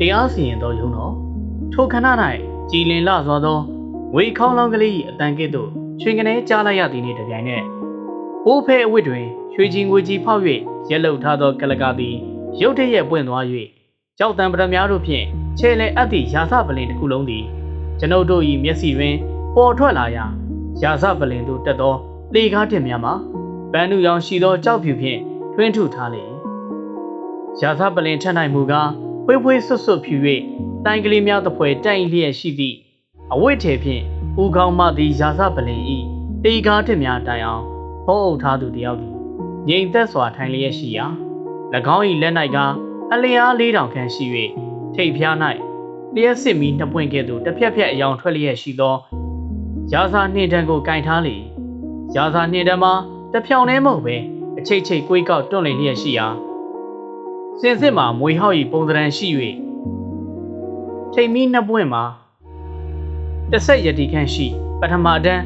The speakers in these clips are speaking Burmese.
တရားစီရင်သောယုံတော်ထိုခဏ၌ကြည်လင်လာစွာသောငွေခေါင်းလောင်းကလေး၏အတန်ကဲ့သို့ချွင်ကနေကြားလိုက်ရသည်နှင့်တပြိုင်နက်အိုးဖဲအဝတ်တွင်ရွှေကြီးငွေကြီးဖောက်၍ရက်လုထားသောကလကာသည်ရုတ်တရက်ပွင့်သွား၍ကြောက်တံပရများတို့ဖြင့်ခြေလဲအပ်သည့်ရာဇပလင်တစ်ခုလုံးသည်ကျွန်ုပ်တို့၏မျက်စိတွင်ပေါ်ထွက်လာရာရာဇပလင်သို့တက်သောလေကားတင်များမှာပန်းနုရောင်ရှိသောကြောက်ဖြူဖြင့်ထွင်းထုထားလေ၏ရာဇပလင်ထက်နိုင်မူကား ဖွေးဖွေးဆွတ်ဆွတ်ဖြူ၍တိုင်ကလေးများသဖွယ်တိုင်လျက်ရှိသည့်အဝိထေဖြင့်ဦးခေါင်းမှသည်ရာဇပလင်၏တေကားတင်များတိုင်အောင်ဖုံးအုပ်ထားသူတယောက်သည်ငြိမ်သက်စွာထိုင်လျက်ရှိရာ၎င်း၏လက်၌ကအလျားလေးတောင်ခန့်ရှိ၍ထိပ်ဖျား၌လျှက်စစ်မီနှစ်ပွင့်ကဲ့သို့တစ်ဖြက်ဖြက်အယောင်ထွက်လျက်ရှိသောရာဇာနှင့်တန်းကိုကင်ထားလေရာဇာနှင့်တန်းမှာတစ်ဖြောင်တည်းမဟုတ်ပဲအချိတ်ချိတ်ကွေးကောက်တွန့်လည်လျက်ရှိရာ စင်စစ်မှာမွေဟောက်၏ပုံသဏ္ဍာန်ရှိ၍ထိပ်မီနှစ်ပွင့်မှာတစ်ဆက်ယတိခန့်ရှိပထမတန်း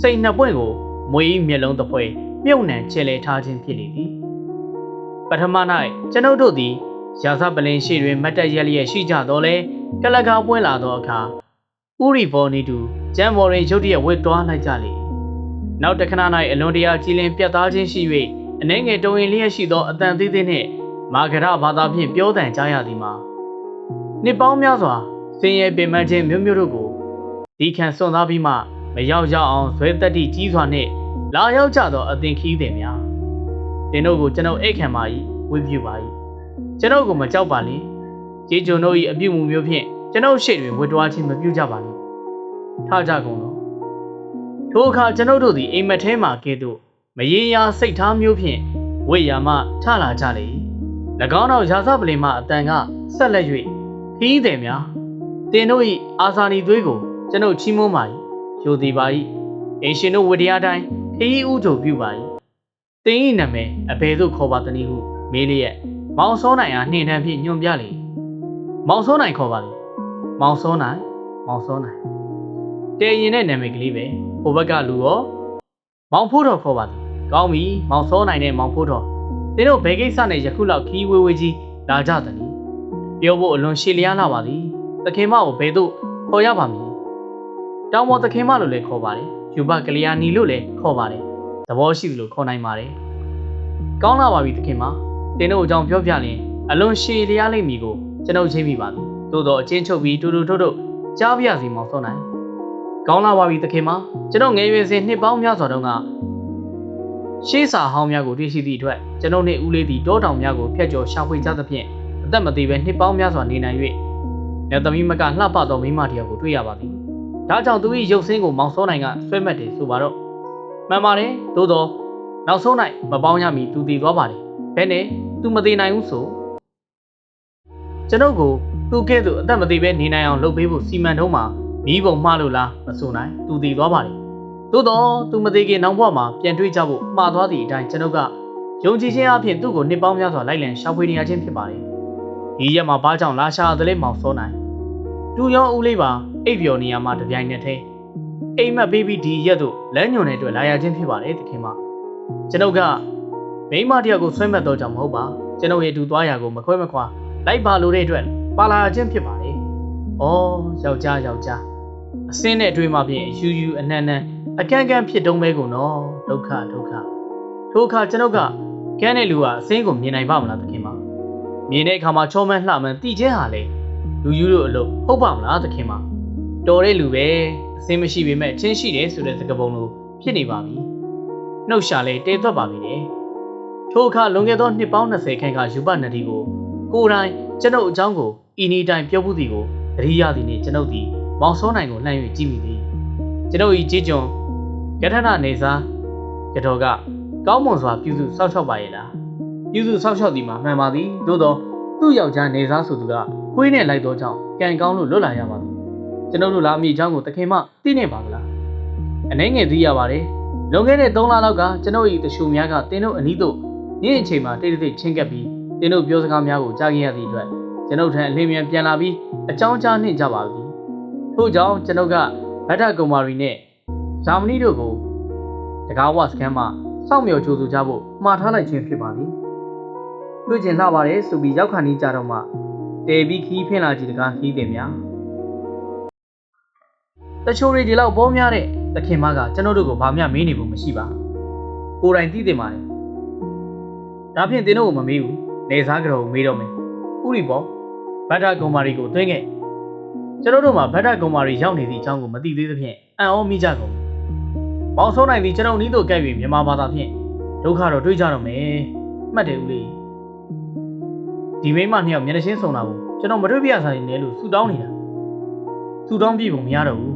စိတ်နှစ်ပွင့်ကိုမွေ၏မျက်လုံးတစ်ဖွဲမြုပ်နှံချဲလဲထားခြင်းဖြစ်လေသည်ပထမ၌ကျွန်ုပ်တို့သည်ရာဇပလင်ရှိတွင်မတ်တက်ရက်လျက်ရှိကြတော့လဲကလကားပွင့်လာသောအခါဥရီဘော်နီတူကျမ်းမော်ရင်ရုတ်တရက်ဝှက်တွားလိုက်ကြလေနောက်တစ်ခဏ၌အလွန်တရာကြည်လင်ပြတ်သားခြင်းရှိ၍အနှဲငယ်တုံရင်လျက်ရှိသောအတန်သေးသေးနှင့် မာဂရဘာသာဖြင့်ပြောတန်ကြားရသည်မှာနှစ်ပေါင်းများစွာဆင်းရဲပင်ပန်းခြင်းမျိုးမျိုးတို့ကိုဒီခံစွန့်စားပြီးမှမရောက်ရောက်အောင်ဇွဲတက်တိကြီးစွာနှင့်လာရောက်ကြသောအသင်ခီးသည်များတင်တို့ကိုကျွန်ုပ်အိတ်ခံပါ၏ဝေပြုပါ၏ကျွန်ုပ်ကိုမကြောက်ပါနဲ့ကြေးကျွန်တို့၏အပြုမူမျိုးဖြင့်ကျွန်ုပ်ရှေ့တွင်ဝတ်တွားခြင်းမပြုကြပါနဲ့ထကြကုန်သောထိုအခါကျွန်ုပ်တို့သည်အိမ်မက်ထဲမှကဲ့သို့မရေရာစိတ်ထားမျိုးဖြင့်ဝိယာမှထလာကြလေ၎ င်းတို့ရာဇပလင်မှအတန်ကဆက်လက်၍ခီးသည်များတင်တို့၏အာဇာနည်သွေးကိုကျွန်ုပ်ချီးမွမ်းပါ၏ယိုသည်ပါ၏အင်ရှင်တို့ဝတရားတိုင်းခီးဥကြုံပြုပါ၏တင်း၏နာမည်အဘယ်သို့ခေါ်ပါသနည်းဟုမေးလျက်မောင်စောနိုင်အားနှင်ထန်ဖြင့်ညွှန်ပြလေမောင်စောနိုင်ခေါ်ပါလေမောင်စောနိုင်မောင်စောနိုင်တဲရင်တဲ့နာမည်ကလေးပဲဟိုဘက်ကလူရောမောင်ဖိုးတော်ခေါ်ပါလေကောင်းပြီမောင်စောနိုင်နဲ့မောင်ဖိုးတော် တင်းတို့ဘယ်ကိစ္စနဲ့ယခုလောက်ခီးဝေးဝေးကြီးလာကြသနည်းပြောဖို့အလွန်ရှည်လျားလာပါသည်သခင်မကိုဘယ်သို့ခေါ်ရပါမည်တောင်ပေါ်သခင်မလို့လည်းခေါ်ပါတယ်ယူဘကလျာနီလို့လည်းခေါ်ပါတယ်သဘောရှိသလိုခေါ်နိုင်ပါတယ်ကောင်းလာပါပြီသခင်မတင်းတို့အကြောင်းပြောပြရင်အလွန်ရှည်လျားလိမ့်မည်ကိုကျွန်ုပ်ချင်းမိပါသည်သို့တော့အချင်းချုပ်ပြီးတူတူထို့ထို့ကြားပြစီမောင်စောနိုင်ကောင်းလာပါပြီသခင်မကျွန်တော်ငယ်ရွယ်စဉ်နှစ်ပေါင်းများစွာတုန်းက ရှေးစာဟောင်းများကိုတွေ့ရှိသည့်အတွက်ကျွန်ုပ်နှင့်ဦးလေးသည်တောတောင်များကိုဖျက်ကျော်ရှာဖွေကြသဖြင့်အသက်မသေးဘဲနှစ်ပေါင်းများစွာနေနိုင်၍လက်သမီးမကလှပသောမိန်းမတစ်ယောက်ကိုတွေ့ရပါသည်ဒါကြောင့်သူ၏ရုပ်ဆင်းကိုမောင်စောနိုင်ကဆွဲမှတ်တယ်ဆိုပါတော့မှန်ပါတယ်သို့တော့နောက်ဆုံး၌မပေါင်းရမီသူတည်သွားပါတယ်ဘယ်နဲ့သူမသေးနိုင်ဘူးဆိုကျွန်ုပ်ကိုသူကဲ့သို့အသက်မသေးပဲနေနိုင်အောင်လုပ်ပေးဖို့စီမံတော့မှာမိဘုံမှားလို့လားမဆိုနိုင်သူတည်သွားပါလေ သို့တော့သူမသေးခင်နောက်ဘဝမှာပြန်တွေ့ကြဖို့မှားသွားသည့်အတိုင်းကျွန်ုပ်ကယုံကြည်ခြင်းအပြင်သူ့ကိုနှစ်ပေါင်းများစွာလိုက်လံရှာဖွေနေရခြင်းဖြစ်ပါတယ်ဒီရက်မှာဘာကြောင့်လာရှာသလဲမောင်စောနိုင်တူရောဦးလေးပါအိပ်ပျော်နေရမှာတပြိုင်နက်တည်းအိမ်မက်ဘေဘီဒီရက်တို့လမ်းညွန်တဲ့အတွက်လာရခြင်းဖြစ်ပါတယ်သခင်မကျွန်ုပ်ကမိန်းမတယောက်ကိုဆွဲမှတ်တော့ကြောင်မဟုတ်ပါကျွန်ုပ်ရဲ့တူသွားရာကိုမခွဲမခွာလိုက်ပါလို့တဲ့အတွက်ပါလာခြင်းဖြစ်ပါလေ။အော်ယောက်ျားယောက်ျား အစင်းနဲ့အတွေ့မှဖြင့်ယူယူအနှံ့နှံ့အကန့်ကန့်ဖြစ်တုံးပဲကုန်နော်ဒုက္ခဒုက္ခထိုအခါကျွန်ုပ်ကကန်းတဲ့လူကအစင်းကိုမြင်နိုင်ပါမလားသခင်မမြင်တဲ့အခါမှာချောမန်းလှမှန်တိခြင်းဟာလေလူယူတို့အလုပ်ဟုတ်ပါမလားသခင်မတော်တဲ့လူပဲအစင်းမရှိပေမဲ့ချင်းရှိတယ်ဆိုတဲ့သကပုံလိုဖြစ်နေပါပြီနှုတ်ရှာလဲတဲသွက်ပါပြီလေထိုအခါလွန်ခဲ့သောနှစ်ပေါင်း20ခန့်ကယူပနဒီကိုကိုယ်တိုင်ကျွန်ုပ်အကြောင်းကိုဤနည်းတိုင်းပြောမှုသည်ကိုတတိယသည်နှင့်ကျွန်ုပ်သည် မောင်စောနိုင်ကိုလှမ်း၍ကြည့်မိသည်ကျွန်ုပ်၏ကြည်ကျွန်ကထဏနေစားကတော်ကကောင်းမွန်စွာပြုစုစောက်ရှောက်ပါရဲ့လားပြုစုစောက်ရှောက်သည်မှာမှန်ပါသည်သို့သောသူ့ယောက်ျားနေစားဆိုသူကခွေးနဲ့လိုက်သောကြောင့်ကံကောင်းလို့လွတ်လာရပါသည်ကျွန်ုပ်တို့လာအမိအကြောင်းကိုတခင်မသိနေပါကလားအနှဲငယ်သိရပါတယ်လွန်ခဲ့တဲ့3လလောက်ကကျွန်ုပ်၏တရှူများကတင်းတို့အနီးသို့ညင်အချိန်မှာတိတ်တိတ်ချင်းကပ်ပြီးတင်းတို့ပြောစကားများကိုကြားခဲ့ရသည့်အတွက်ကျွန်ုပ်ထံအလင်းမြန်ပြန်လာပြီးအကြောင်းကြားနှင့်ကြပါသည် ထို့ကြောင့်ကျွန်ုပ်ကဗတ္တကုမာရီနှင့်ဇာမနီတို့ကိုတကားဝစကန်မှာစောင့်မျှော်ကြိုးဆိုကြဖို့မှားထားလိုက်ခြင်းဖြစ်ပါသည်တွေ့ကျင်လှပါတယ်ဆိုပြီးရောက်ခါနီးကြတော့မှတတဲပြီးခီးဖင်လာကြည့်တကားခီးတယ်များတချို့တွေဒီလောက်ပေါ်များတဲ့သခင်မကကျွန်တော်တို့ကိုဘာမှမေးနေဖို့မရှိပါကိုယ်တိုင်သိတယ်ပါတယ်ဒါဖြင့်တင်းတို့ကိုမမေးဘူးနေစားကြောကိုမေးတော့မယ်ဥရီပေါ်ဘတ်တာကုံမာရီကိုသွင်းခဲ့ ကျွန်တော်တို့မှာဘတ်တာကုံမာရီရောက်နေသည့်အကြောင်းကိုမသိသေးသဖြင့်အံ့ဩမိကြကုန်မောင်ဆုံးနိုင်သည်ကျွန်တော်နီးတို့ကဲ့ပြီးမြန်မာဘာသာဖြင့်ဒုက္ခတော့တွေးကြတော့မယ်မှတ်တယ်ဦးလေးဒီမိန်းမနှစ်ယောက်မျက်နှာချင်းဆုံတာကိုကျွန်တော်မတွေ့ပြရဆိုင်နဲ့လို့ဆူတောင်းနေတာဆူတောင်းပြဖို့မရတော့ဘူး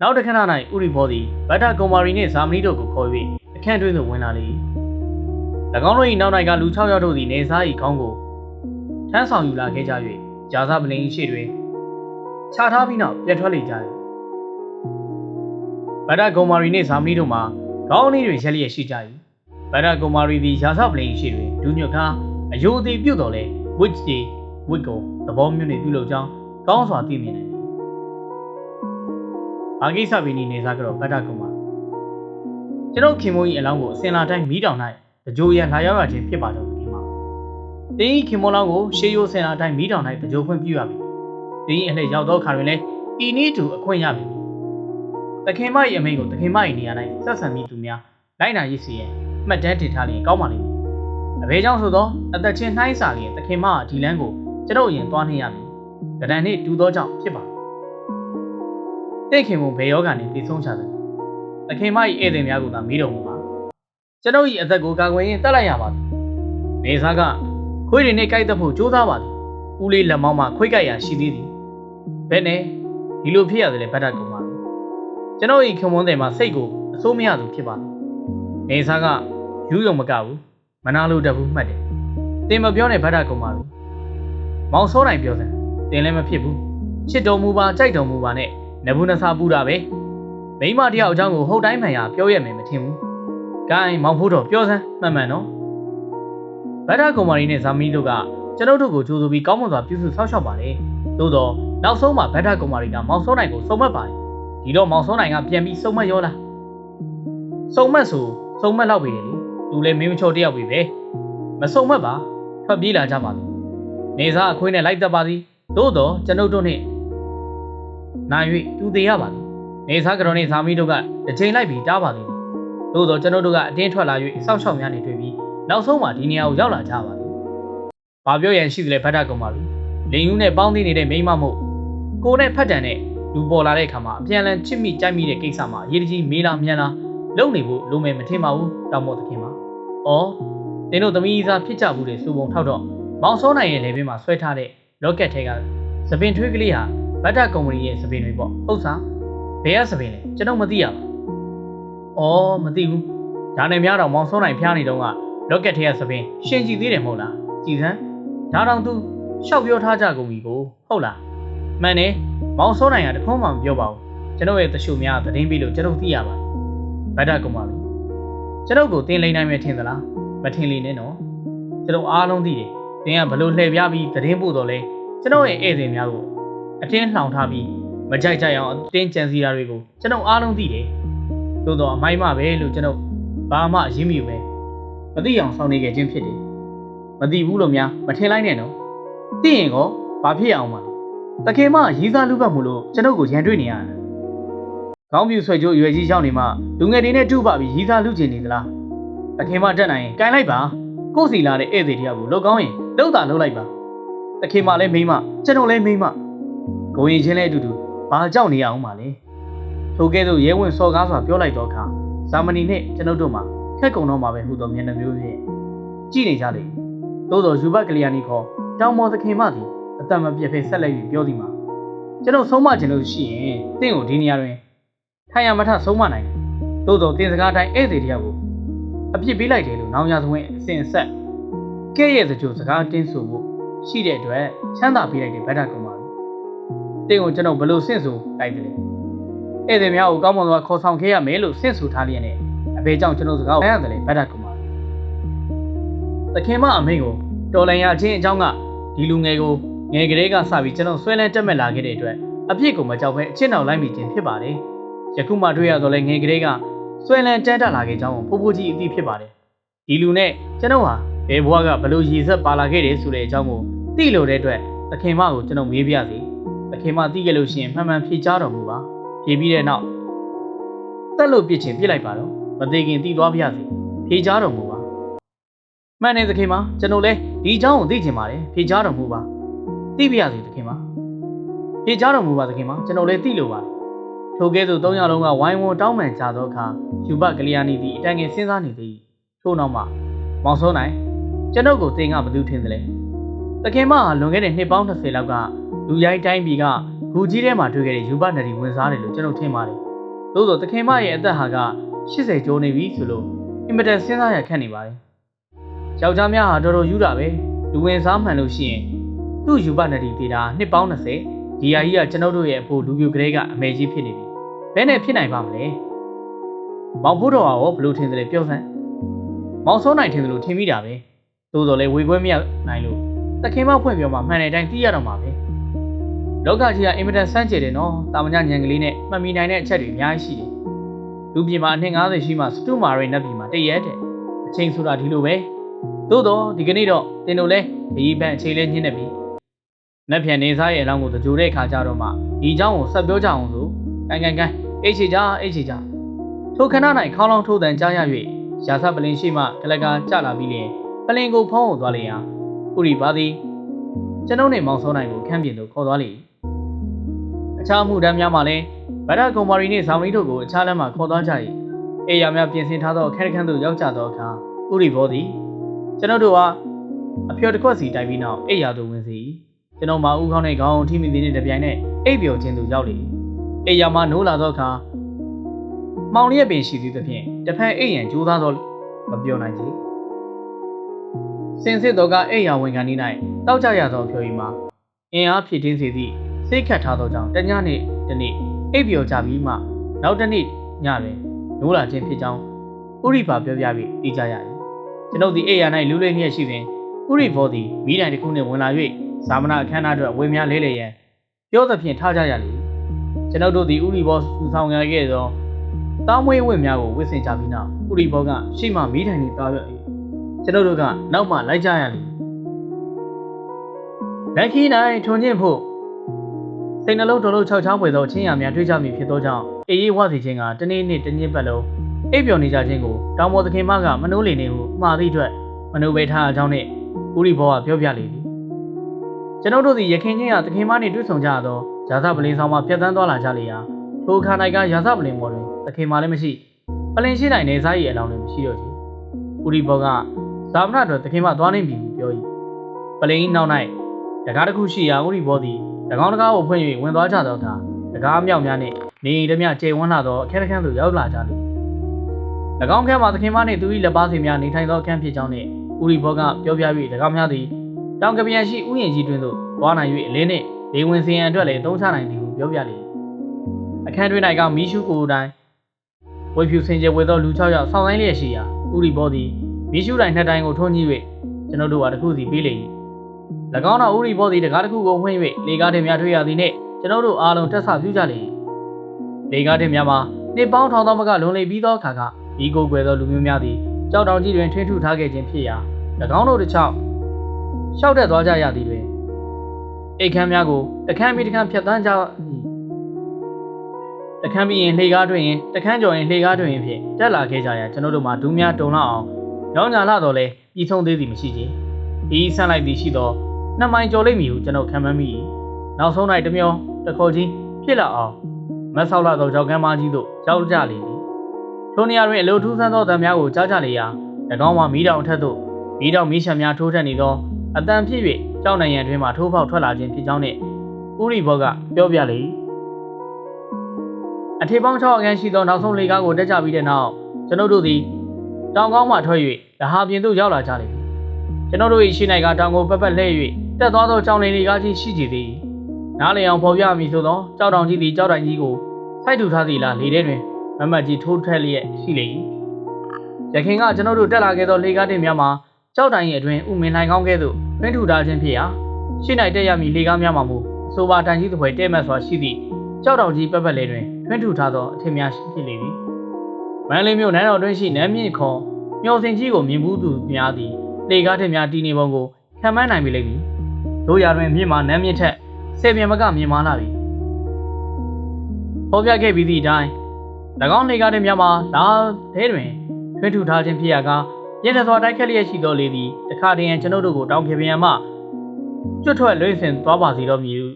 နောက်တစ်ခဏ၌ဥရိဘောသည်ဗတ္တကုံမာရီနှင့်ဇာမဏီတို့ကိုခေါ်၍အခန်းတွင်းသို့ဝင်လာလေ၎င်းတို့၏နောက်၌ကလူ6ယောက်တို့သည်နေစား၏ခေါင်းကိုထမ်းဆောင်ယူလာခဲ့ကြ၍ဂျာဇပလင်၏ရှေ့တွင် ခြာထားပြီးနောက်ပြန်ထွက်လေကြတယ်ဗတ္တကုံမာရီနှင့်ဇာမဏီတို့မှာခေါင်းအနည်းတွင်ရက်လျက်ရှိကြ၏ဗတ္တကုံမာရီသည်ဂျာဇပလင်၏ရှေ့တွင်ဒူးညွတ်ကားအယိုအသေးပြုတ်တော်လဲဝစ်တီဝစ်ကိုသဘောမျိုးနဲ့ပြုလုပ်ကြောင်းကောင်းစွာသိမြင်နိုင်တယ်။အာဂိဆဗီနီနေစားကတော့ဗတ္တကုမာကျွန်တော်ခင်မိုးကြီးအလောင်းကိုအစင်လာတိုင်းမီးတောင်၌တကြိုရန်လာရောက်ရခြင်းဖြစ်ပါတော့သခင်မ။တင်းဤခင်မိုးလောင်းကိုရှေးရိုးစင်လာတိုင်းမီးတောင်၌တကြိုခွင့်ပြုရပြီ။ တင်းဤအလှည့်ရောက်သောအခါတွင်လည်းဤနည်းတူအခွင့်ရပြီ။သခင်မ၏အမိန့်ကိုသခင်မ၏နေရာ၌ဆက်ဆံမိသူများလိုက်နာရည်စီရင်မှတ်တမ်းတင်ထားရင်ကောင်းပါလိမ့်မယ်။အဘေကြောင့်ဆိုတော့အသက်ချင်းနှိုင်းစာလျင်သခင်မကဒီလန်းကိုကျွန်တော်အရင်သွားနှင်းရမယ်။ကဒန်နဲ့တူသောကြောင့်ဖြစ်ပါ။တင့်ခင်မဘယ်ယောဂနဲ့တည်ဆုံးချတယ်။သခင်မ၏ဧည့်သည်များကိုသာမေးတော်မူပါ။ကျွန်တော်၏အသက်ကိုကာကွယ်ရင်တက်လိုက်ရပါသည်။နေစားကခွေးတွေနဲ့ကြိုက်တတ်ဖို့ကြိုးစားပါသည်။ဦးလေးလက်မောင်းမှာခွေးကြိုက်ရာရှိသေးသည်။ ဘယ်နဲ့ဒီလိုဖြစ်ရတယ်လေဗတ်တကုံပါ။ကျွန်တော်၏ခင်မွန်းတယ်မှာစိတ်ကိုအစိုးမရသူဖြစ်ပါသည်။နေစားကယူးယုံမကဘူး။မနာလို့တတ်ဘူးမှတ်တယ်။တင်မပြောနဲ့ဗတ်တာကုံပါဘူး။မောင်စောနိုင်ပြောစမ်းတင်လည်းမဖြစ်ဘူး။ချစ်တော်မူပါကြိုက်တော်မူပါနဲ့နဘူးနဆာပူတာပဲ။မိမတယောက်အကြောင်းကိုဟုတ်တိုင်းမှန်ရပြောရမယ်မထင်ဘူး။ဂိုင်းမောင်ဖိုးတော်ပြောစမ်းမှန်မှန်နော်။ဗတ်တာကုံမာရီနဲ့ဇာမီတို့ကကျွန်ုပ်တို့ကိုကြိုးဆိုပြီးကောင်းမွန်စွာပြုစုဆောက်ရှောက်ပါလေ။သို့တော့ နောက်ဆုံးမှာဗတ်တာကုံမာရီကမောင်စောနိုင်ကိုစုံမက်ပါတယ်။ဒီတော့မောင်စောနိုင်ကပြန်ပြီးစုံမက်ရောလား။စုံမက်ဆိုစုံမက်လောက်ပြီလေ။သူလည်းမင်းမချောတယောက်ပြီပဲမစုံမက်ပါထွက်ပြေးလာကြပါသည်နေစားအခွေးနဲ့လိုက်တက်ပါသည်သို့တော့ကျွန်ုပ်တို့နှင့်နိုင်၍တူသေးရပါသည်နေစားကတော်နှင့်ဇာမီတို့ကတစ်ချိန်လိုက်ပြီးတားပါသည်သို့တော့ကျွန်ုပ်တို့ကအတင်းထွက်လာ၍စောက်ရှောက်များနေတွေ့ပြီးနောက်ဆုံးမှာဒီနေရာကိုရောက်လာကြပါသည်ဘာပြောရန်ရှိသလဲဖတ်တာကောင်ပါပြီလင်ယူနဲ့ပေါင်းသိနေတဲ့မိန်းမမို့ ကိုနဲ့ဖတ်တန်နဲ့လူပေါ်လာတဲ့အခါမှာအပြန်အလှန်ချစ်မိကြိုက်မိတဲ့ကိစ္စမှာအရေးတကြီးမေးလာမြန်လာလုံနေဖို့လိုမယ်မထင်ပါဘူးတောင်မော်သခင်ပါ။အော်တင်းတို့သမီးစားဖြစ်ကြဘူးလေစူပုံထောက်တော့မောင်စောနိုင်ရဲ့လေဘင်းမှာဆွဲထားတဲ့ rocket ထဲကစပင်ထွေးကလေးဟာဘတ်တာကုမ္ပဏီရဲ့စပင်တွေပေါ့ဟုတ်စားဘယ်ကစပင်လဲကျွန်တော်မသိရပါဘူး။အော်မသိဘူး။ဒါနဲ့များတော့မောင်စောနိုင်ဖျားနေတော့က rocket ထဲကစပင်ရှင်ကြည့်သေးတယ်မဟုတ်လား။ကြည်စမ်းဒါတော့သူရှောက်ပြောထားကြကုန်ပြီကိုဟုတ်လား။ မှန်တယ်မောင်စောနိုင်ကတခုံးမှမပြောပါဘူး။ကျွန်တော်ရဲ့တရှုများသတင်းပြီးလို့ကျွန်တော်သိရပါတယ်။ဘတ်တာကုမ္ပဏီကျွန်ုပ်ကိုတင်းလိမ့်နိုင်မယ်ထင်သလားမထင်လေနဲ့နော်ကျွန်တော်အားလုံးသိတယ်တင်းကဘလို့လှည့်ပြပြီးသတင်းပို့တော့လဲကျွန်တော်ရဲ့ဧည့်သည်များကိုအတင်းလှောင်ထားပြီးမကြိုက်ကြအောင်အတင်းကြံစီတာတွေကိုကျွန်တော်အားလုံးသိတယ်သို့တော့အမိုင်းမပဲလို့ကျွန်တော်ဘာမှရင်းမိပဲမသိအောင်စောင့်နေခဲ့ခြင်းဖြစ်တယ်မသိဘူးလို့များမထင်လိုက်နဲ့နော်သိရင်ကောဘာဖြစ်အောင်မလဲ တခင်မရီးစားလူပတ်မှုလို့ကျွန်တော်ကိုရန်တွေ့နေရတာခေါင်းပြူဆွဲကြိုးရွယ်ကြီးရောက်နေမှလူငယ်တွေနဲ့တူပါပြီးရီးသားလူကျင်နေသလားတခင်မတက်နိုင်ရင်ကန်လိုက်ပါကိုယ်စီလာတဲ့ဧည့်သည်တယောက်ကိုလောက်ကောင်းရင်လောက်တာလောက်လိုက်ပါတခင်မလည်းမိမကျွန်တော်လည်းမိမကိုရင်ချင်းလည်းအတူတူဘာကြောက်နေရအောင်ပါလဲထိုကဲ့သို့ရဲဝင်စော်ကားစွာပြောလိုက်တော့အခါဇာမနီနဲ့ကျွန်ုပ်တို့မှာခက်ကုံတော့မှာပဲဟူသောမျက်နှာမျိုးဖြင့်ကြည့်နေကြလေသို့သောယူဘတ်ကလျာဏီခေါ်တောင်မော်သခင်မသည် အတမပြတ်ဖဲဆက်လက်ပြီးပြောသည်မှာကျွန်တော်ဆုံးမခြင်းလို့ရှိရင်တင့်ကိုဒီနေရာတွင်ထိုင်ရမထဆုံးမနိုင်တယ်။သို့တော်တင်စကားတိုင်းဧည့်သည်တယောက်ကိုအပြစ်ပေးလိုက်တယ်လို့နောင်ရသဝင်အစဉ်အဆက်ကဲ့ရဲ့စကြိုစကားတင်းဆိုဖို့ရှိတဲ့အတွက်ချမ်းသာပေးလိုက်တဲ့ဗဒ္ဒကုမာရီ။တင်းကိုကျွန်တော်ဘလို့ဆင့်ဆိုတိုက်တယ်လေ။ဧည့်သည်များကိုကောင်းမွန်စွာခေါ်ဆောင်ခဲ့ရမယ်လို့ဆင့်ဆိုထားလျက်နဲ့အဖေကြောင့်ကျွန်တော်စကားကိုဟန်ရတယ်လေဗဒ္ဒကုမာရီ။သခင်မအမိန်ကိုတော်လန်ရခြင်းအကြောင်းကဒီလူငယ်ကို ငယ်ကလေးကစပြီးကျွန်တော်ဆွဲလန်းတက်မဲ့လာခဲ့တဲ့အတွက်အပြစ်ကိုမကြောက်ဘဲအချစ်နောက်လိုက်မိခြင်းဖြစ်ပါတယ်။ယခုမှတွေ့ရတော့လဲငယ်ကလေးကဆွဲလန်းတန်းတက်လာခဲ့ကြောင်းဖိုးဖိုးကြီးအသိဖြစ်ပါတယ်ဒီလူနဲ့ကျွန်တော်ဟာဘယ်ဘွားကဘလို့ရည်ဆက်ပါလာခဲ့တယ်ဆိုတဲ့အကြောင်းကိုသိတိလို့တဲ့အတွက်သခင်မကိုကျွန်တော်မေးပြစီသခင်မသိခဲ့လို့ရှိရင်မှန်မှန်ဖြေချတော်မူပါဖြေပြီးတဲ့နောက်တက်လို့ပြစ်ချင်ပြစ်လိုက်ပါတော့မသေးခင်တိသွားပြစီဖြေချတော်မူပါမှန်တယ်သခင်မကျွန်တော်လည်းဒီအကြောင်းကိုသိချင်ပါတယ်ဖြေချတော်မူပါ သိပြစီသခင်မဖြေချတော်မူပါသခင်မကျွန်တော်လည်းသိလို့ပါတယ်ထိုကဲ့သို့သုံးယောက်လုံးကဝိုင်းဝန်းတောင်းပန်ကြသောအခါယူဘကလျာဏီသည်အတန်ငယ်စဉ်းစားနေသည်ထို့နောက်မှမောင်စောနိုင်ကျွန်ုပ်ကိုသင်ကဘယ်သူထင်သလဲသခင်မဟာလွန်ခဲ့တဲ့နှစ်ပေါင်း20လောက်ကလူရိုက်တိုင်းပြည်ကဂူကြီးထဲမှာတွေ့ခဲ့တဲ့ယူဘနရီဝင်စားတယ်လို့ကျွန်တော်ထင်ပါတယ်သို့သောသခင်မရဲ့အသက်ဟာက80ကျော်နေပြီဆိုလို့အင်မတန်စဉ်းစားရခက်နေပါတယ်ယောက်ျားများဟာတော်တော်ယူတာပဲလူဝင်စားမှန်လို့ရှိရင် သူ့ယူဘနရီဒေတာနှစ်ပေါင်း20ဒီဟာကြီးကကျွန်တော်တို့ရဲ့အဖို့လူပြိုကလေးကအမေကြီးဖြစ်နေပြီဘယ်နဲ့ဖြစ်နိုင်ပါမလဲမောင်ဖို့တော်ဟာရောဘလို့ထင်တယ်လဲပြောစမ်းမောင်စောနိုင်ထင်တယ်လို့ထင်မိတာပဲသို့တော်လည်းဝေခွဲမရနိုင်လို့တခင်မဖွင့်ပြောမှမှန်တဲ့အတိုင်းသိရတော့မှာပဲလောကကြီးကအင်မတန်စမ်းကြယ်တယ်နော်တာမညညံကလေးနဲ့မှတ်မိနိုင်တဲ့အချက်တွေအများကြီးရှိတယ်လူပြည်မှာအနှစ်90ရှိမှစတူမာရိနတ်ပြည်မှာတည့်ရဲတဲ့အချိန်ဆိုတာဒီလိုပဲသို့တော့ဒီကနေ့တော့တင်တို့လဲဒီဘက်အချိန်လဲညှင်းနေပြီ နတ်ပြန်နေစားရဲ့အလောင်းကိုတကြိုတဲ့ခါကြတော့မှဒီเจ้าကိုဆက်ပြောကြအောင်ဆိုကန်ကန်ကန်အိတ်ချီကြအိတ်ချီကြထိုခဏ၌ခေါင်းလောင်းထိုးတန်ကြားရ၍ရာသပလင်ရှိမှကလကာကြလာပြီးလျင်ပလင်ကိုဖုံးအောင်သွားလေရာဥရိပါသည်ကျွန်ုပ်နဲ့မောင်စောနိုင်ကိုခန်းပြင်သို့ခေါ်သွားလေအခြားမှုတန်းများမှလည်းဗဒကုံမာရီနှင့်ဇောင်မီတို့ကိုအခြားလမ်းမှခေါ်သွားကြ၏အေယာများပြင်ဆင်ထားသောအခန်းတစ်ခန်းသို့ရောက်ကြသောအခါဥရိဘောသည်ကျွန်ုပ်တို့ဟာအဖျော်တစ်ခွက်စီတိုက်ပြီးနောက်အေယာသို့ဝင်စီ ကျွန်တော်မဦးခေါင်းနဲ့ခေါင်းအောင်ထိမိသည်နှင့်တပြိုင်နက်အိပ်ပျော်ခြင်းသို့ရောက်လေအေယာမှနိုးလာသောအခါမောင်လျက်ပင်ရှိသည်သဖြင့်တစ်ဖက်အိပ်ရန်ကြိုးစားသောမပြောနိုင်ကြစင်စစ်တော်ကအိယာဝန်ခံနေ၌တောက်ကြရသောဖြိုရီမှာအင်အားဖြစ်တင်းစေသည့်စိတ်ခတ်ထားသောကြောင့်တညနှင့်တနေ့အိပ်ပျော်ကြပြီးမှနောက်တစ်နေ့ညတွင်နိုးလာခြင်းဖြစ်ကြောင်းဥရိပါပြောပြပြီးသိကြရတယ်ကျွန်ုပ်ဒီအိယာ၌လူလေးနှင့်ရှိစဉ်ဥရိဘောသည်မိတိုင်တစ်ခုနှင့်ဝင်လာ၍ ဇာမနာအခမ်းအနားအတွက်ဝေများလဲလေရန်ပြောသဖြင့်ထားကြရလေကျွန်ုပ်တို့သည်ဥရိဘောစူဆောင်ရခဲ့သောတောင်းမွေးဝင့်များကိုဝစ်ဆင်ကြပြီးနောက်ဥရိဘောကရှေ့မှမိတိုင်နှင့်တောင်းရ၏ကျွန်ုပ်တို့ကနောက်မှလိုက်ကြရလေလက်ခီနိုင်ထွန်ချင်းဖို့စိတ်နှလုံးတော်လုံး၆ချောင်းပွေသောချင်းရများတွေးကြမိဖြစ်သောကြောင့်အေးရေးဝစီခြင်းကတနေ့နေ့တညစ်ပတ်လုံးအိပ်ပျော်နေကြခြင်းကိုတောင်ပေါ်သခင်မကမနှိုးလေနေဟုမှားသည့်အတွက်မနှိုးပဲထားအကြောင်းနှင့်ဥရိဘောကပြောပြလေသည် ကျွန်ုပ်တို့သည်ရခင်ချင်းကသခင်မနှင့်တွေ့ဆုံကြသောရာဇပလင်ဆောင်မှပြတ်တန်းသွားလာကြလေရာထိုခါ၌ကရာဇပလင်ပေါ်တွင်သခင်မလည်းမရှိပလင်ရှိနိုင်နေစားရည်အလောင်းလည်းမရှိတော့ချေဥရိဘောကဇာမနာတို့သခင်မသွားနေပြီဟုပြော၏ပလင်နောက်၌တကားတစ်ခုရှိရာဥရိဘောသည်၎င်းတကားကိုဖွင့်၍ဝင်သွားကြသောအခါတကားမြောက်များနှင့်နေအိမ်ဓမြကျေဝန်းလာသောအခက်အခဲသို့ရောက်လာကြလေ၎င်းခန်းမှာသခင်မနှင့်သူ၏လက်ပါစီများနေထိုင်သောအခန်းဖြစ်ကြောင်းနှင့်ဥရိဘောကပြောပြ၍၎င်းများသည် တောင်ကပြန်ရှိဥယျာဉ်ကြီးတွင်သို့သွားနိုင်၍အလင်းနှင့်လေဝင်စင်ရန်အတွက်လည်းသုံးချနိုင်သည်ဟုပြောပြလေအခန်းတွင်၌ကမီးရှုကိုယ်တိုင်ဝေဖြူစင်ကြယ်ဝေသောလူ6ယောက်ဆောင်းဆိုင်လျက်ရှိရာဥရိဘောသည်မီးရှုတိုင်နှစ်တိုင်ကိုထုံးကြီး၍ကျွန်ုပ်တို့ကတခုစီပေးလေ၏၎င်းတော်ဥရိဘောသည်တကားတစ်ခုကိုဝှင့်၍လေကားတင်များထွေးရသည်နှင့်ကျွန်ုပ်တို့အားလုံးတက်ဆပြုကြလေ၏လေကားတင်များမှာနှစ်ပေါင်းထောင်သောမကလွန်လေပြီးသောအခါကဒီကိုကွယ်သောလူမျိုးများသည်ကြောက်တောင်ကြီးတွင်ထွင်းထုထားခဲ့ခြင်းဖြစ်ရာ၎င်းတို့တစ်ချောင်း ရှောက်တက်သွားကြရသည်တွင်အိတ်ခမ်းများကိုတခမ်းပြီးတခမ်းဖြတ်တန်းကြတခမ်းပြီးရင်လှေကားတွင်ရင်တခမ်းကျော်ရင်လှေကားတွင်ရင်ဖြင့်တက်လာခဲ့ကြရာကျွန်တော်တို့မှာဒူးများတုံလောက်အောင်ရောင်းညာလာတော့လဲပြီးဆုံးသေးသည်မရှိခြင်းဒီဆန်းလိုက်သည်ရှိသောနှစ်မိုင်ကျော်လိမ့်မည်ဟုကျွန်တော်ခံမှန်းမိ၏နောက်ဆုံး၌တမျောတခေါ်ချင်းဖြစ်လာအောင်မဆောက်လာသောကြောက်ကမ်းမကြီးသို့ရောက်ကြလေသည်ထိုနေရာတွင်အလိုထူးဆန်းသောတံများကိုကြားကြလေရာ၎င်းမှာမီးတောင်ထက်သို့မီးတောင်မီးရှံများထိုးထက်နေသော အတန်ဖြစ်၍ကြောက်နိုင်ရန်တွင်မှထိုးပေါက်ထွက်လာခြင်းဖြစ်ကြောင်းနှင့်ဥရိဘောကပြောပြလေအထေပေါင်း6အခန်းရှိသောနောက်ဆုံးလေကားကိုတက်ကြပြီးတဲ့နောက်ကျွန်ုပ်တို့သည်တောင်ကောင်းမှထွက်၍ရဟာပြင်သို့ရောက်လာကြလေပြီကျွန်တော်တို့၏ရှေ့၌ကတောင်ကိုပက်ပက်လှည့်၍တက်သွားသောကြောင်လင်လေကားကြီးရှိကြသည်နားလည်အောင်ဖော်ပြမည်ဆိုသောကြောက်တောင်ကြီးသည်ကြောက်တိုင်ကြီးကိုစိုက်ထူထားသည်လားလေထဲတွင်မမတ်ကြီးထိုးထက်လျက်ရှိလေ၏ရခင်ကကျွန်တော်တို့တက်လာခဲ့သောလေကားတင်များမှာ ကြောက်တိုင်၏အတွင်ဥမင်နိုင်ကောင်းကဲ့သို့တွင်းထူထားခြင်းဖြစ်ရာရှေ့၌တက်ရမည်လေကားများမှာမူအဆိုပါတိုင်ကြီးတစ်ဖွဲတဲ့မတ်စွာရှိသည့်ကြောက်တောင်ကြီးပက်ပက်လေးတွင်တွင်းထူထားသောအထင်များဖြစ်လေသည်မန္တလေးမြို့နန်းတော်တွင်ရှိနန်းမြင့်ခေါ်မျော်စင်ကြီးကိုမြင်ဘူးသူများသည်လေကားထက်များတည်နေပုံကိုခံမှန်းနိုင်ပြီလိမ့်မည်။သို့တို့ရတွင်မြင့်မာနမ်းမြင့်ထက်ဆယ်ပြမကမြင့်မာလာပြီပေါ်ပြခဲ့ပြီးသည့်အတိုင်း၎င်းလေကားတဲ့များမှာလာသေးတွင်ထွေးထူထားခြင်းဖြစ်ရာက ရတဲ့စွာတိုက်ခက်လျက်ရှိသောလေသည်တခါတည်းကျွန်ုပ်တို့ကိုတောင်းပြပြန်မှကျွတ်ထွက်လွင့်စင်သွားပါစီတော့မည်ဟု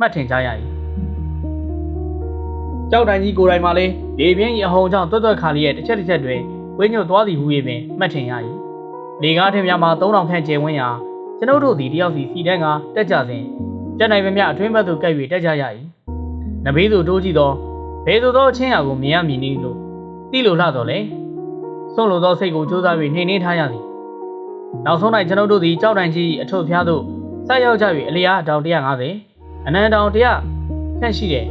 မှတ်ထင်ကြရ၏ကြောက်တိုင်ကြီးကိုယ်တိုင်မှလည်းလေပြင်း၏အဟုန်ကြောင့်တွတ်တွတ်ခါလျက်တစ်ချက်တစ်ချက်တွင်ဝင်းညွတ်သွားသည်ဟု၍ပင်မှတ်ထင်ရ၏လေကားထင်များမှာ3000ခန့်ကျဲဝင်းရာကျွန်ုပ်တို့သည်တယောက်စီစီတန်းကတက်ကြစဉ်တက်နိုင်မမျှအတွင်းဘက်သို့ကပ်၍တက်ကြရ၏နဘေးသို့တိုးကြည့်သောဘယ်သို့သောအချင်းရာကိုမြင်ရမည်နည်းလို့သိလိုလှတော်လေ ဆုံးလိုသောစိတ်ကိုကြိုးစား၍နှိမ်နှင်းထားရသည်နောက်ဆုံး၌ကျွန်ုပ်တို့သည်ကြောက်တိုင်ကြီးအထုပ်ဖျားသို့ဆက်ရောက်ကြ၍အလျားတောင်150အနန္တောင်100ခန့်ရှိတဲ့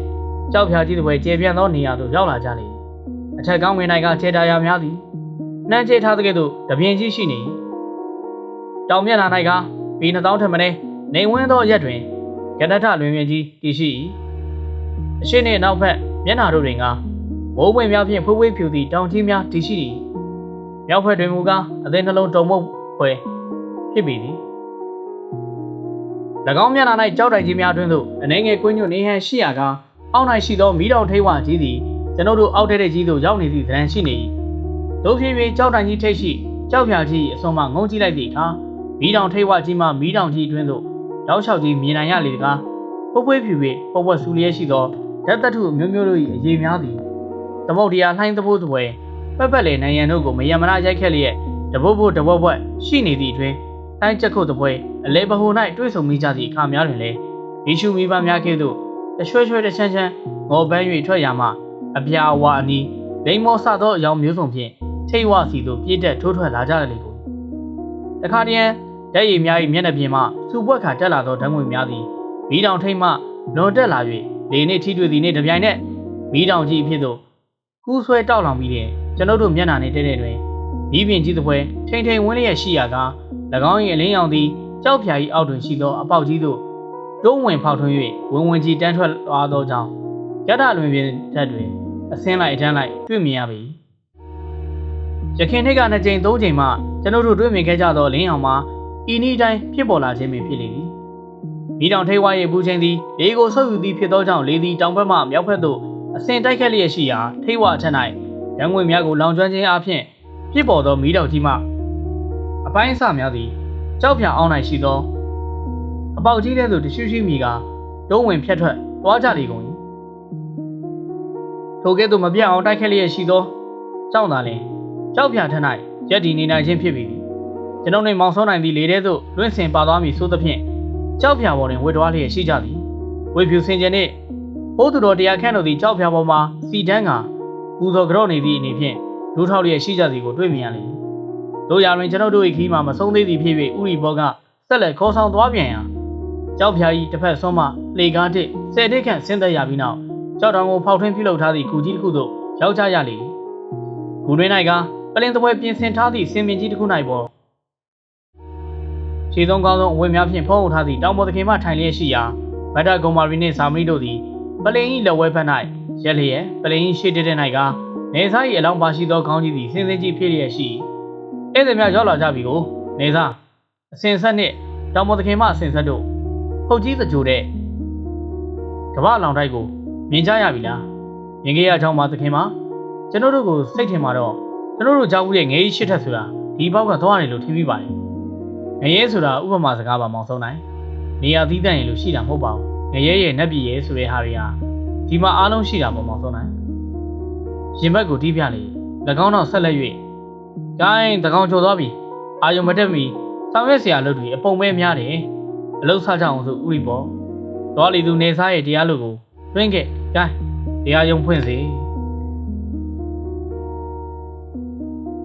ကြောက်ဖျားကြီးတစ်ပွဲကျေပြန့်သောနေရာသို့ရောက်လာကြလေအထက်ကောင်းဝင်၌ကခြေတရားများသည်နှမ်းချေထားတဲ့ကဲ့သို့တပြင်းကြီးရှိနေတောင်မျက်နှာ၌ကဘီ2000ထက်မနည်းနေဝန်းသောရက်တွင်ကနထလွင်မြင်ကြီးတည်ရှိ၏အရှိနှင့်နောက်ဘက်မျက်နှာတို့တွင်ကမိုးပွင့်များဖြင့်ဖွေးဖွေးဖြူသည့်တောင်ကြီးများတည်ရှိ၏ မြောက်ဘက်တွင်မူကားအသင်းနှလုံးတုံမုတ်ဖွယ်ဖြစ်ပေသည်၎င်းမျက်နှာ၌ကြောက်တိုင်ကြီးများတွင်သို့အနေငယ်ကွင်းညွတ်နေဟန်ရှိရာကအောက်၌ရှိသောမိတော်ထိတ်ဝကြီးသည်ကျွန်ုပ်တို့အောက်တဲ့ကြီးသို့ရောက်နေသည့်သဏ္ဍာန်ရှိနေ၏တို့ဖြည်းဖြည်းကြောက်တိုင်ကြီးထိတ်ရှိကြောက်ဖြာကြီးအစွန်မှငုံကြည့်လိုက်သည့်အခါမိတော်ထိတ်ဝကြီးမှမိတော်ကြီးတွင်သို့တောက်လျှောက်ကြီးမြင်နိုင်ရလေတကားပွပွေးဖြူ၍ပွပွက်ဆူလျက်ရှိသောဓာတ်တထုမျိုးမျိုးတို့၏အရေးများသည်သမုတ်တရားလှိုင်းသဘိုးသွဲ ပက်ပက်လေနိုင်ရန်တို့ကိုမယမနာရိုက်ခက်လျက်တပုတ်ပုတ်တပွက်ပွက်ရှိနေသည့်အတွင်းတိုင်းချက်ခုတ်တပွဲအလဲပဟို၌တွေ့ဆုံမိကြသည့်အခါများတွင်လည်းယေရှုမိဘများကဲ့သို့တရွှဲရွှဲတချမ်းချမ်းငေါ်ပန်း၍ထွက်ရမှအပြာဝါအနီးလိမ္မောစသောအယောင်မျိုးစုံဖြင့်ထိတ်ဝစီသို့ပြည့်တက်ထိုးထွက်လာကြတယ်လေကိုတခါတည်းဓာတ်ရည်များ၏မျက်နှာပြင်မှစူပွက်ခါတက်လာသောဓာတ်ငွေများသည်မီးတောင်ထိတ်မှလွန်တက်လာ၍လေနှင့်ထိတွေ့သည်နှင့်တပြိုင်နက်မီးတောင်ကြီးအဖြစ်သို့ကူးဆွဲတောက်လောင်ပြီးတဲ့ ကျွန်ုပ်တို့မျက်နှာနှင့်တဲတဲ့တွင်မိပင်ကြီးတစ်ပွဲထိန်ထိန်ဝင်းလျက်ရှိရာက၎င်း၏အလင်းရောင်သည်ကြောက်ဖြာ၏အောက်တွင်ရှိသောအပေါက်ကြီးသို့တွုံးဝင်ဖောက်ထွင်း၍ဝင်ဝင်ကြီးတန်းထွက်သွားသောကြောင့်ရတလွင်ပြင်ထက်တွင်အစင်းလိုက်အတန်းလိုက်တွေ့မြင်ရပြီရခင်ထိတ်ကနှစ်ကြိမ်သုံးကြိမ်မှကျွန်ုပ်တို့တွေ့မြင်ခဲ့ကြသောလင်းအောင်မှာဤနည်းတိုင်းဖြစ်ပေါ်လာခြင်းပင်ဖြစ်လေသည်မိတောင်ထိတ်ဝါရဲ့ဘူးချင်းသည်လေကိုဆုပ်ယူသည်ဖြစ်သောကြောင့်လေသည်တောင်ဘက်မှမြောက်ဘက်သို့အစင်တိုက်ခတ်လျက်ရှိရာထိတ်ဝါအထက်၌ ရန်ငွေများကိုလောင်ကျွမ်းခြင်းအပြင်ဖြစ်ပေါ်သောမိတောင်ကြီးမှအပိုင်းအစများသည်ကြောက်ဖြာအောင်၌ရှိသော အပေါက်ကြီးတဲ့သို့တရှိရှိမိကဒုံးဝင်ဖြတ်ထွက်သွားကြလေကုန်၏ထိုကဲ့သို့မပြတ်အောင်တိုက်ခတ်လျက်ရှိသောကြောက်သာလင်ကြောက်ဖြာထက်၌ရက်ဒီနေနိုင်ခြင်းဖြစ်ပေသည်ကျွန်ုပ်နှင့်မောင်စောနိုင်သည့်လေထဲသို့လွင့်စင်ပါသွားမည်ဆိုသဖြင့်ကြောက်ဖြာပေါ်တွင်ဝစ်တွားလျက်ရှိကြသည်ဝေဖြူစင်ကြယ်နှင့်ဘိုးသူတော်တရားခန့်တို့သည်ကြောက်ဖြာပေါ်မှာစီတန်းက ပူဇော်ကြော့နေသည့်အနေဖြင့်ဒူးထောက်လျက်ရှိကြသည်ကိုတွေ့မြင်ရလေတို့ရာတွင်ကျွန်ုပ်တို့၏ခီးမှာမဆုံးသေးသည်ဖြစ်၍ဥရီဘောကဆက်လက်ခေါ်ဆောင်သွားပြန်ရာကြောက်ဖြာ၏တစ်ဖက်ဆုံးမှလေကားတစ်ဆယ်တစ်ခန့်ဆင်းသက်ရပြီးနောက်ကြောက်တောင်ကိုဖောက်ထွင်းပြုလုပ်ထားသည့်ကူကြီးတစ်ခုသို့ရောက်ကြရလေဂူတွင်၌ကပလင်သပွဲပြင်ဆင်ထားသည့်စင်ပင်ကြီးတစ်ခု၌ပေါ်ခြေဆုံးကောင်းဆုံးအဝတ်များဖြင့်ဖုံးအုပ်ထားသည့်တောင်ပေါ်သခင်မှထိုင်လျက်ရှိရာဗတ္တဂုံမာရီနှင့်ဇာမဏိတို့သည်ပလင်၏လက်ဝဲဘက်၌ ရက်လျက်ပလင်၏ရှေ့တက်တဲ့၌ကနေစား၏အလောင်းပါရှိသောခေါင်းကြီးသည်စင်စင်ကြီးဖြစ်လျက်ရှိဧည့်သည်များရောက်လာကြပြီကိုနေစားအစင်ဆက်နှင့်တောင်ပေါ်သခင်မှအစင်ဆက်တို့ဟုတ်ကြီးစကြိုတဲ့ကမ္ဘာလောင်တိုက်ကိုမြင်ကြရပြီလားမြင်ခဲ့ရကြောင်းပါသခင်မကျွန်တော်တို့ကိုစိတ်ထင်မှာတော့ကျွန်တော်တို့ကြောက်ဦးရဲ့ငယ်ကြီးရှစ်ထက်ဆိုတာဒီဘောက်ကသွားတယ်လို့ထင်မိပါတယ်ငရဲဆိုတာဥပမာစကားပါမောင်ဆုံးနိုင်နေရာသီးသန့်ရင်လို့ရှိတာမဟုတ်ပါဘူးငရဲရဲ့နတ်ပြည်ရဲ့ဆိုတဲ့ဟာတွေဟာ ဒီမှာအားလုံးရှိတာပေါ့မောင်ဆုံးနိုင်ရင်ဘက်ကိုတီးပြလေ၎င်းတော့ဆက်လက်၍ဂိုင်းတကောင်ချိုသွားပြီအာယုံမတက်မီဆောင်ရွက်เสียလုပ်တွေအပုံပဲများတယ်အလုတ်ဆကြအောင်ဆိုဥရီပေါ်သွားလီသူနေစားရဲ့တရားလို့ကိုတွင်းခဲ့ဂိုင်းတရားယုံဖွင့်စေ